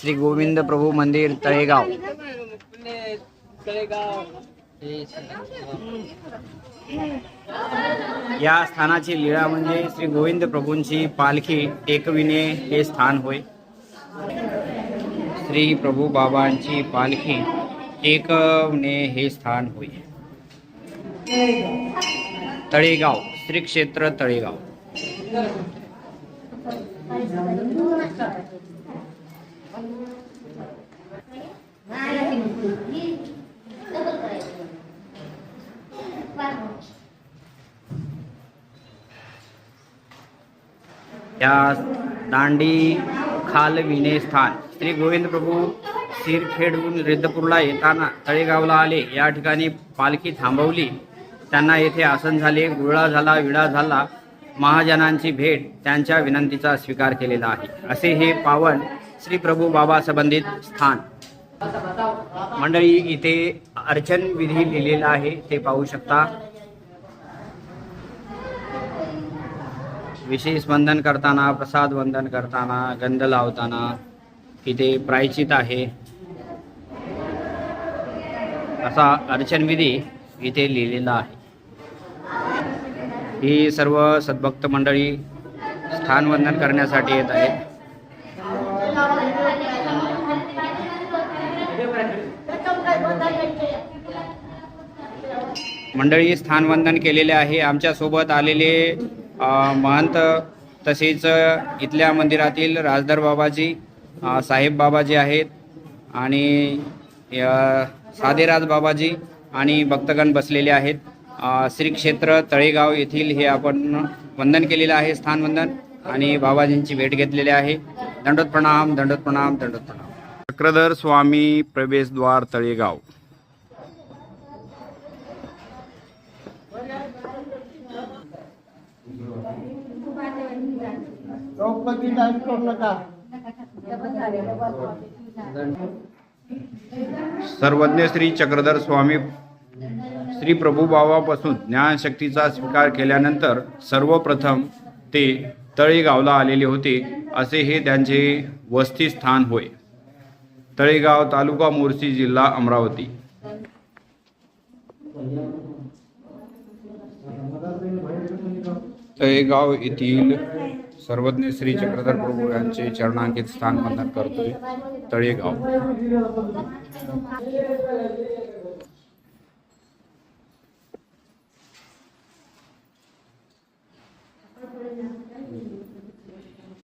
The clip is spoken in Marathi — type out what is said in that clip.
श्री गोविंद प्रभू मंदिर तळेगाव. या स्थानाची लीळा म्हणजे श्री गोविंद प्रभूंची पालखी टेकविणे हे स्थान होय. श्री प्रभू बाबांची पालखी टेकवणे हे स्थान होय. तळेगाव श्री क्षेत्र तळेगाव. या दांडी खाल स्थान. श्री गोविंद प्रभू सिरखेडहून रिद्धपूरला येताना तळेगावला आले. या ठिकाणी पालखी थांबवली. त्यांना येथे आसन झाले. गुळा झाला विडा झाला. महाजनांची भेट त्यांच्या विनंतीचा स्वीकार केलेला आहे. असे हे पावन श्री प्रभू बाबा संबंधित स्थान. मंडळी इथे अर्चन विधी लिहिलेला आहे ते पाहू शकता. विशेष वंदन करताना प्रसाद वंदन करताना गंध लावताना इथे प्रायचित आहे. असा अर्चन विधी इथे लिहिलेला आहे. ही सर्व सद्भक्त मंडळी स्थान वंदन करण्यासाठी येत आहेत. मंडळी स्थानवंदन केलेले आहे. आमच्यासोबत आलेले महंत तसेच इथल्या मंदिरातील राजदर बाबाजी साहेब बाबाजी आहेत आणि साधेराज बाबाजी आणि भक्तगण बसलेले आहेत. श्री क्षेत्र तळेगाव येथील हे आपण वंदन केलेलं आहे स्थानवंदन. आणि बाबाजींची भेट घेतलेली आहे. दंडोत प्रणाम दंडोत प्रणाम दंडोत प्रणाम चक्रधर स्वामी प्रवेशद्वार तळेगाव. द्रौपदी डान्स करू नका. सर्वज्ञ श्री चक्रधर स्वामी श्री प्रभूभावापासून ज्ञानशक्तीचा स्वीकार केल्यानंतर सर्वप्रथम ते तळेगावला आलेले होते असे हे त्यांचे वस्तीस्थान होय. तळेगाव तालुका मोर्शी जिल्हा अमरावती. तळेगाव येथील सर्वज्ञ श्री चक्रधर प्रभू यांचे चरणांकित स्थान वंदन करतोय तळेगाव